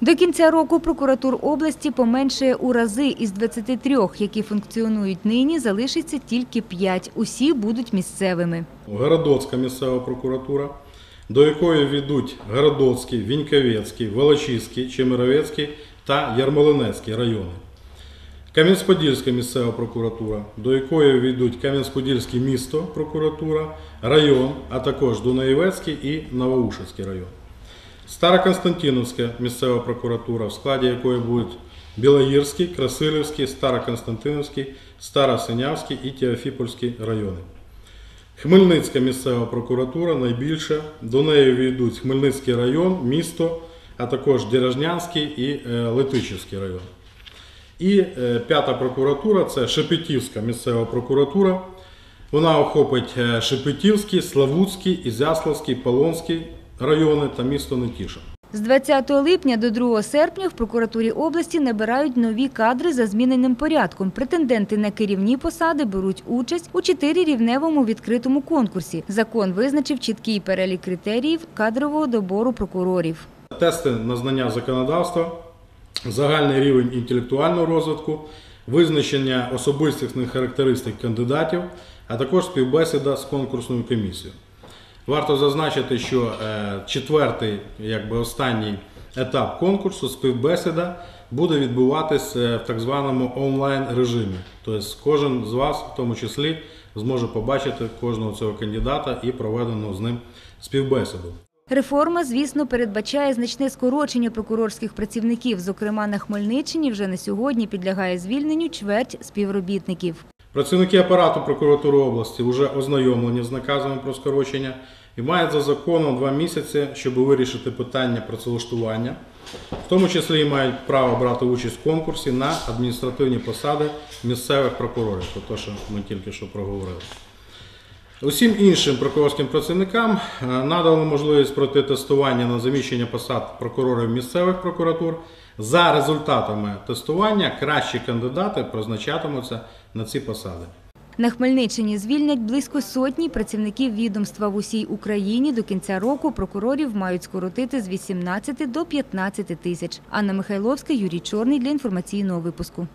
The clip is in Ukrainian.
До кінця року прокуратур області поменшає у рази із 23, які функціонують нині, залишиться тільки 5. Усі будуть місцевими. Городоцька місцева прокуратура, до якої війдуть Городоцький, Віньковецький, Волочиський, Чемеровецький та Ярмолинецький райони. Кам'янець-Подільська місцева прокуратура, до якої війдуть Кам'янець-Подільський місто прокуратура, район, а також Дунаєвецький і Новоушицький район. Староконстантиновська місцева прокуратура, в складі якої будуть Білогірський, Красилівський, Староконстантиновський, Старосинявський і Теофіпольський райони. Хмельницька місцева прокуратура найбільша. До неї війдуть Хмельницький район, місто, а також Дережнянський і е, Летичівський район. І е, п'ята прокуратура це Шепетівська місцева прокуратура. Вона охопить е, Шепетівський, Славутський, Ізяславський, Полонський райони та місто Нетіша. З 20 липня до 2 серпня в прокуратурі області набирають нові кадри за зміненим порядком. Претенденти на керівні посади беруть участь у чотирирівневому відкритому конкурсі. Закон визначив чіткий перелік критеріїв кадрового добору прокурорів. Тести на знання законодавства, загальний рівень інтелектуального розвитку, визначення особистісних характеристик кандидатів, а також співбесіда з конкурсною комісією. Варто зазначити, що е, четвертий, якби останній етап конкурсу, співбесіда, буде відбуватись е, в так званому онлайн режимі. Тобто кожен з вас, в тому числі, зможе побачити кожного цього кандидата і проведену з ним співбесіду. Реформа, звісно, передбачає значне скорочення прокурорських працівників. Зокрема, на Хмельниччині вже на сьогодні підлягає звільненню чверть співробітників. Працівники апарату прокуратури області вже ознайомлені з наказами про скорочення і мають за законом два місяці, щоб вирішити питання працевлаштування. В тому числі і мають право брати участь в конкурсі на адміністративні посади місцевих прокурорів, про те, що ми тільки що проговорили. Усім іншим прокурорським працівникам е, надано можливість пройти тестування на заміщення посад прокурорів місцевих прокуратур. За результатами тестування кращі кандидати призначатимуться на ці посади. На Хмельниччині звільнять близько сотні працівників відомства в усій Україні. До кінця року прокурорів мають скоротити з 18 до 15 тисяч. Анна Михайловська, Юрій Чорний для інформаційного випуску.